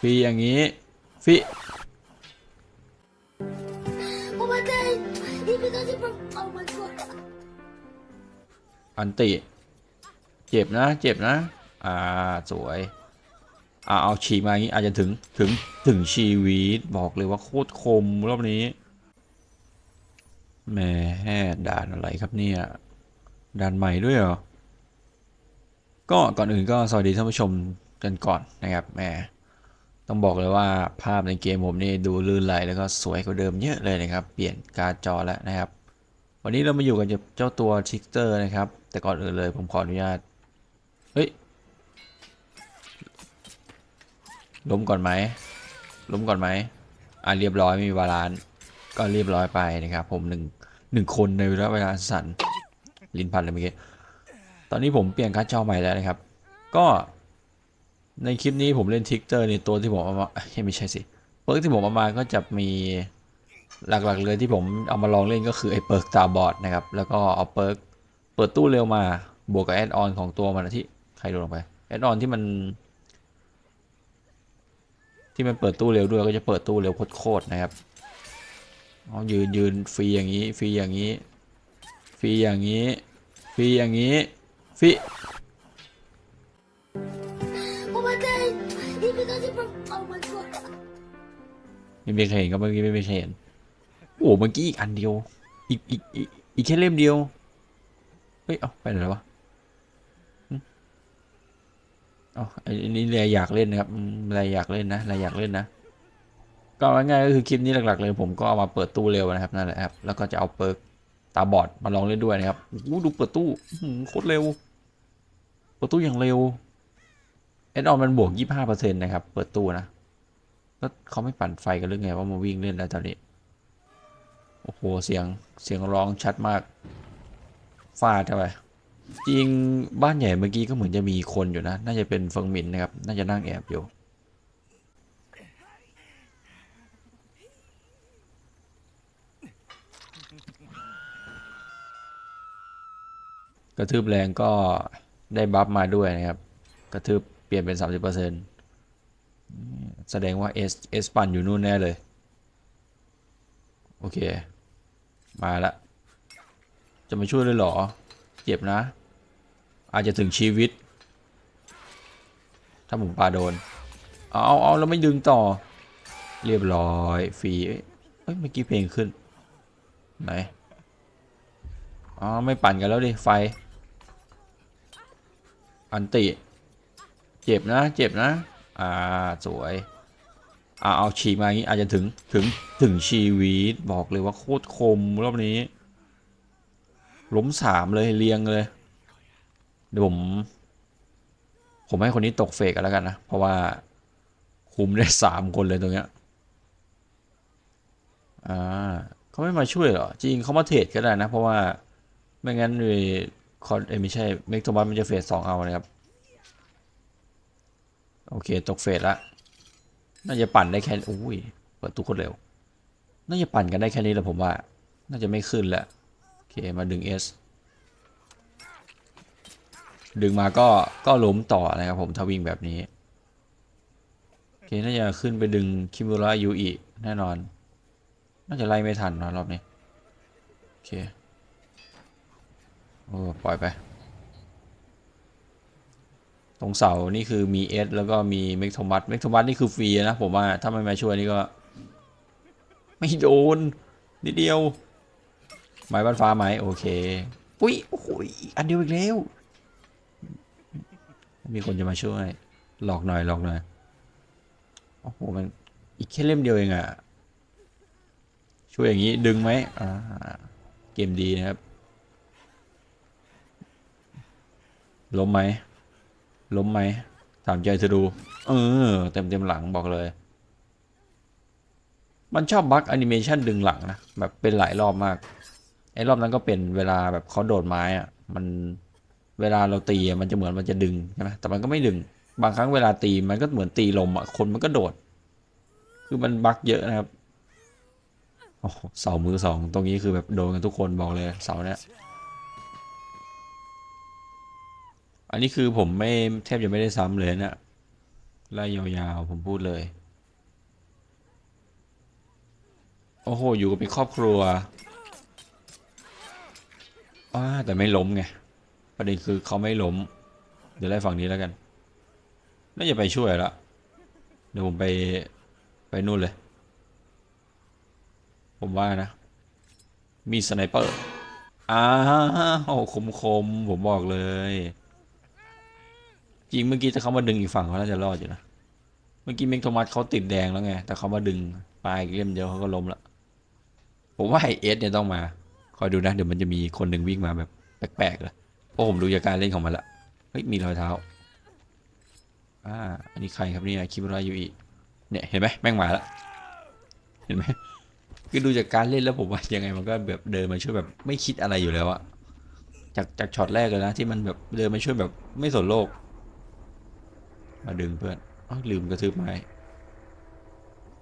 ฟรีอย่างนี้ฟรีอันติ เจ็บนะ เจ็บนะ อ่า สวย อ่า เอาฉีมาอย่างนี้ อาจจะถึง ถึง ถึงชีวิต บอกเลยว่าโคตรคมรอบนี้แม่ด่านอะไรครับเนี่ย ด่านใหม่ด้วยเหรอ ก็ก่อนอื่นก็สวัสดีท่านผู้ชมกันก่อนนะครับแหม ต้องบอกเลยว่าภาพในเกมผมนี่ดูลื่นไหลแล้วก็สวยกว่าเดิมเยอะเลยนะครับ เปลี่ยนการ์ดจอแล้วนะครับ วันนี้เรามาอยู่กันกับเจ้าตัวทิกเตอร์นะครับ แต่ก่อนอื่นเลยผมขออนุญาต เฮ้ย ล้มก่อนไหม ล้มก่อนไหม อะเรียบร้อยไม่มีบาลานซ์ก็เรียบร้อยไปนะครับ ผมหนึ่งหนึ่งคนในระยะเวลาสั้นลิ้นพันเลยเมื่อกี้ ตอนนี้ผมเปลี่ยนการ์ดจอใหม่แล้วนะครับ ก็ ในคลิปนี้ผมเล่นทิกเตอร์ในตัวที่ผมเอามาไม่ใช่สิเปิร์กที่ผมเอามาก็จะมีหลักๆเลยที่ผมเอามาลองเล่นก็คือไอ้เปิร์กตาบอดนะครับ แล้วก็เอาเปิร์กเปิดตู้เร็วมาบวกกับแอดออนของตัวมันที่ใครดูลงไปแอดออนที่มัน ที่มันเปิดตู้เร็วด้วยก็จะเปิดตู้เร็วโคตรๆนะครับเอายืนยืนฟรีอย่างนี้ฟรีอย่างนี้ฟรีอย่างนี้ฟรีอย่างนี้ฟรี ไม่มีใครเห็นก็เมื่อกี้ไม่มีใครเห็นโอ้เมื่อกี้อีกอันเดียว อีกอีกอีกอีกแค่เล่มเดียว เฮ้ย เอาไปไหนแล้ววะหึเออ้นี่เลยอยากเล่นนะครับอืมอยากเล่นนะอะไรอยากเล่นนะ ก็ง่ายๆก็คือคลิปนี้หลักๆเลยผมก็เอามาเปิดตู้เร็วนะครับนั่นแหละครับ แล้วก็จะเอาเปิร์กตาบอดมาลองเล่นด้วยนะครับโอ้ดูเปิดตู้โคตรเร็ว เปิดตู้อย่างเร็วเอ็ดออนมันบวกยี่ห้าเปอร์เซ็นต์นะครับ เปิดตู้นะ แล้วเขาไม่ปั่นไฟกันหรือไงว่ามาวิ่งเล่นแล้วตอนนี้ โอ้โห เสียงเสียงร้องชัดมากฟาดเข้าไปจริงบ้านใหญ่เมื่อกี้ก็เหมือนจะมีคนอยู่นะ น่าจะเป็นเฟิงหมินนะครับ น่าจะนั่งแอบอยู่ กระทืบแรงก็ได้บัฟมาด้วยนะครับ กระทืบเปลี่ยนเป็น 30%เแสดงว่า S S ปั่นอยู่นู่นแน่เลย โอเค มาละ จะมาช่วยเลยเหรอ เจ็บนะ อาจจะถึงชีวิต ถ้าผมปาโดน เอาเอาเอาแล้วไม่ดึงต่อ เรียบร้อยฟรีเอ้ยเอ้ยเมื่อกี้เพลงขึ้น ไหน อ๋อ ไม่ปั่นกันแล้วดิ ไฟ อันติ เจ็บนะ เจ็บนะ อ่าสวยอ่าเอาฉีกมาอย่างนี้อาจจะถึงถึงถึงชีวิตบอกเลยว่าโคตรคมรอบนี้ ล้มสามเลยเรียงเลยเดี๋ยวผม ผมให้คนนี้ตกเฟกกันแล้วกันนะ เพราะว่าคุมได้สามคนเลยตรงเนี้ยอ่าเขาไม่มาช่วยเหรอ จริงเขามาเทรดก็ได้นะ เพราะว่าไม่งั้นเลยคอนเอไม่ใช่เมกโทมัสมันจะเฟสสองเอานะครับ โอเค ตกเฟสละ น่าจะปั่นได้แค่อุ้ย เปิดตู้โคตรเร็ว น่าจะปั่นกันได้แค่นี้แหละผมว่า น่าจะไม่ขึ้นแล้ว โอเค มาดึง S ดึงมาก็ ก็ล้มต่อนะครับผมถ้าวิ่งแบบนี้ โอเค น่าจะขึ้นไปดึงคิมูระยูอิแน่นอน น่าจะไล่ไม่ทันนะรอบนี้ โอเค โอ้ ปล่อยไป ตรงเสานี่คือมีเอสแล้วก็มีเมกโทมัสเมกโทมัสนี่คือฟรีนะผมว่าถ้าไม่มาช่วยนี่ก็ ไม่โดน นิดเดียว ไม้บ้านฟ้าไหมโอเค อุ้ยโอ้โหอีกอันเดียวอีกแล้ว มีคนจะมาช่วย หลอกหน่อยหลอกหน่อยโอ้โหมันอีกแค่เล่มเดียวเองอะช่วยอย่างนี้ดึงไหมอ่าเกมดีนะครับล้มไหม ล้มไหมถามใจเธอดู เออ เต็มเต็มหลังบอกเลย มันชอบบั๊กแอนิเมชันดึงหลังนะ แบบเป็นหลายรอบมาก ไอ้รอบนั้นก็เป็นเวลาแบบเขาโดดไม้อะมันเวลาเราตีมันจะเหมือนมันจะดึงใช่ไหมแต่มันก็ไม่ดึง บางครั้งเวลาตีมันก็เหมือนตีลมอะ คนมันก็โดด คือมันบั๊กเยอะนะครับ โอ้เสามือสองตรงนี้คือแบบโดนกันทุกคนบอกเลยเสาเนี้ย อันนี้คือผมไม่แทบจะไม่ได้ซ้ำเลยนะไล่ยาวๆ ผมพูดเลย โอ้โห อยู่กับเป็นครอบครัวอ้าแต่ไม่ล้มไง ประเด็นคือเขาไม่ล้ม เดี๋ยวไล่ฝั่งนี้แล้วกัน น่าจะไปช่วยละเดี๋ยวผมไปไปนู่นเลย ผมว่านะ มีสไนเปอร์อ้าวคมคมผมบอกเลย จริงเมื่อกี้ถ้าเขามาดึงอีกฝั่งเขาน่าจะรอดอยู่นะ เมื่อกี้เมกโทมัสเขาติดแดงแล้วไง แต่เขามาดึงปลายเล่มเดียวเขาก็ล้มละ ผมว่าไอเอสเนี่ยต้องมา คอยดูนะ เดี๋ยวมันจะมีคนหนึ่งวิ่งมาแบบแปลกๆเลยเพราะผมดูจากการเล่นของมันละ เฮ้ยมีรอยเท้า อ่า อันนี้ใครครับเนี่ยคิมรายูอิเนี่ยเห็นไหมแม่งมาละ เห็นไหมคือดูจากการเล่นแล้วผมว่ายังไงมันก็แบบเดินมาช่วยแบบไม่คิดอะไรอยู่แล้วอะจากจากช็อตแรกเลยนะที่มันแบบเดินมาช่วยแบบไม่สนโลก มาดึงเพื่อนอ้าวลืมกระทืบไม้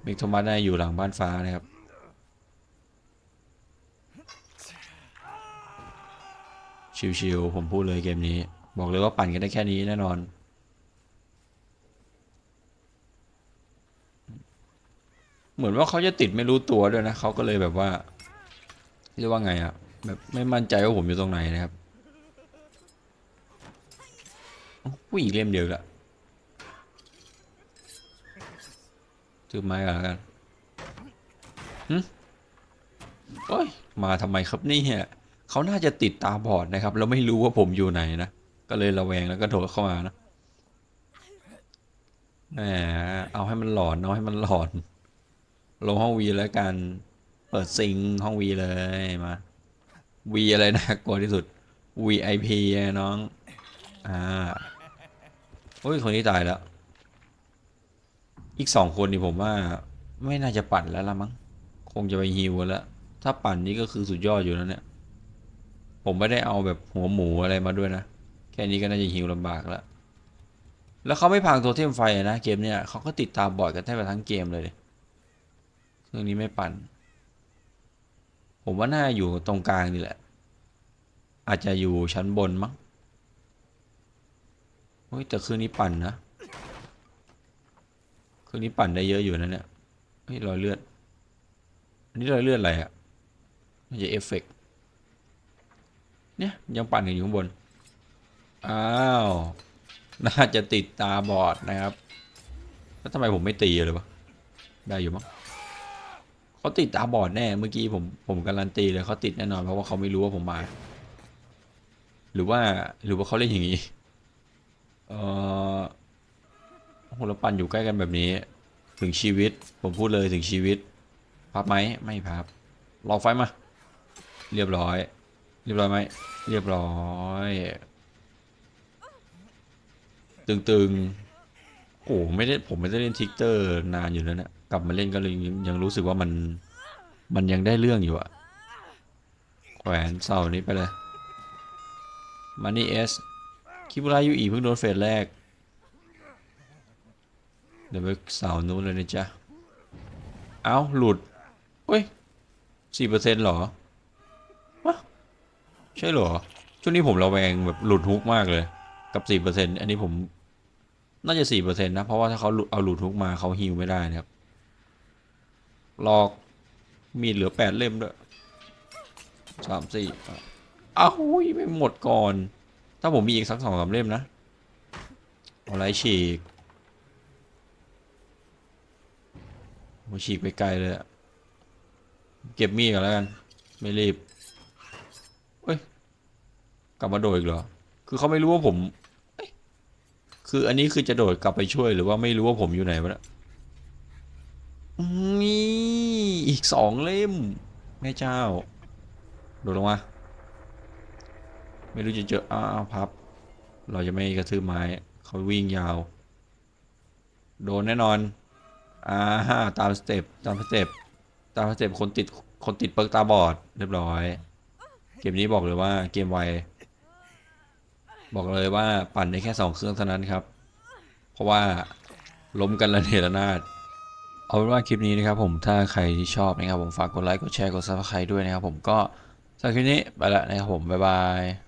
เมกโทมัสได้อยู่หลังบ้านฟ้านะครับ ชิวๆผมพูดเลยเกมนี้ บอกเลยว่าปั่นกันได้แค่นี้แน่นอน เหมือนว่าเขาจะติดไม่รู้ตัวด้วยนะเขาก็เลยแบบว่าเรียกว่าไงอะแบบไม่มั่นใจว่าผมอยู่ตรงไหนนะครับผู้หญิงเล่มเดียวละ ถือไม้ก่อนแล้วกันหึโอ้ย มาทำไมครับเนี่ยเขาน่าจะติดตาบอดนะครับ แล้วไม่รู้ว่าผมอยู่ไหนนะ ก็เลยระแวงแล้วก็โดดเข้ามานะแหมเอาให้มันหลอนเอาให้มันหลอนลงห้องวีแล้วกัน เปิดซิงห้องวีเลยมาวีอะไรนะกลัวที่สุด VIP น้อง อ่าโอ้ยคนนี้ตายแล้ว อีกสองคนนี่ผมว่า ไม่น่าจะปั่นแล้วละมั้ง คงจะไปฮิวแล้ว ถ้าปั่นนี่ก็คือสุดยอดอยู่แล้วเนี่ย ผมไม่ได้เอาแบบหัวหมูอะไรมาด้วยนะ แค่นี้ก็น่าจะฮิวลำบากแล้ว แล้วเขาไม่พังโทเทมไฟนะเกมเนี่ยเขาก็ติดตามบอดกันแทบทั้งเกมเลยเครื่องนี้ไม่ปั่น ผมว่าน่าอยู่ตรงกลางนี่แหละ อาจจะอยู่ชั้นบนมั้งเฮ้ยแต่เครื่องนี้ปั่นนะ ครื่อนี้ปั่นได้เยอะอยู่นะเนี่ยเฮ้ยรอยเลือดอันนี้รอยเลือดอะไรอะน่าจะเอฟเฟกต์เนี่ยยังปั่นกันอยู่ข้างบน อ้าว น่าจะติดตาบอดนะครับ แล้วทำไมผมไม่ตีเลยวะ ได้อยู่มั้งเขาติดตาบอดแน่ เมื่อกี้ผมผมการันตีเลยเขาติดแน่นอนเพราะว่าเขาไม่รู้ว่าผมมา หรือว่าหรือว่าเขาเล่นอย่างนี้ เออ โหเราปั่นอยู่ใกล้กันแบบนี้ ถึงชีวิต ผมพูดเลยถึงชีวิต พับไหมไม่พับรอไฟมา เรียบร้อย เรียบร้อยไหม เรียบร้อย ตึงๆ โอ้ไม่ได้ผมไม่ได้เล่นทิกเตอร์นานอยู่แล้วเนี่ยกลับมาเล่นก็เลยยังยังรู้สึกว่ามัน มันยังได้เรื่องอยู่อะแขวนเสานี้ไปเลยมานี่เอสคิบุระยูอีเพิ่งโดนเฟสแรก เดี๋ยวไปเสานู้นเลยนะจ๊ะ เอ้าหลุดเฮ้ยสี่เปอร์เซ็นต์หรอวะใช่หรอ ช่วงนี้ผมระแวงแบบหลุดฮุกมากเลย กับสี่เปอร์เซ็นต์อันนี้ผม น่าจะสี่เปอร์เซ็นต์นะ เพราะว่าถ้าเขาเอาหลุดฮุกมาเขาฮิวไม่ได้นะครับ หลอกมีเหลือแปดเล่มด้วยสามสี่อ้าวอุ้ยไม่หมดก่อน ถ้าผมมีอีกสักสองสามเล่มนะ เอาไรฉีก โอ้ฉีกไปไกลเลยอะเก็บมีดก่อนแล้วกัน ไม่รีบเอ้ย กลับมาโดดอีกเหรอ คือเขาไม่รู้ว่าผม คืออันนี้คือจะโดดกลับไปช่วยหรือว่าไม่รู้ว่าผมอยู่ไหนวะเนี่ยมีอีกสองเล่ม แม่เจ้า โดดลงมา ไม่รู้จะเจอ อ้าวพับ เราจะไม่กระทืบไม้ เขาวิ่งยาว โดนแน่นอน อ่าฮะตามสเต็ปตามสเต็ปตามสเต็ปคนติดคนติดเปิร์กตาบอดเรียบร้อย เกมนี้บอกเลยว่าเกมไวบอกเลยว่าปั่นได้แค่สองเครื่องเท่านั้นครับ เพราะว่าล้มกันระเนระนาดเอาเป็นว่าคลิปนี้นะครับผมถ้าใครที่ชอบนะครับผมฝากกดไลค์กดแชร์กดซับสไครต์ด้วยนะครับผมก็สำหรับคลิปนี้ไปละนะครับผมบ๊ายบาย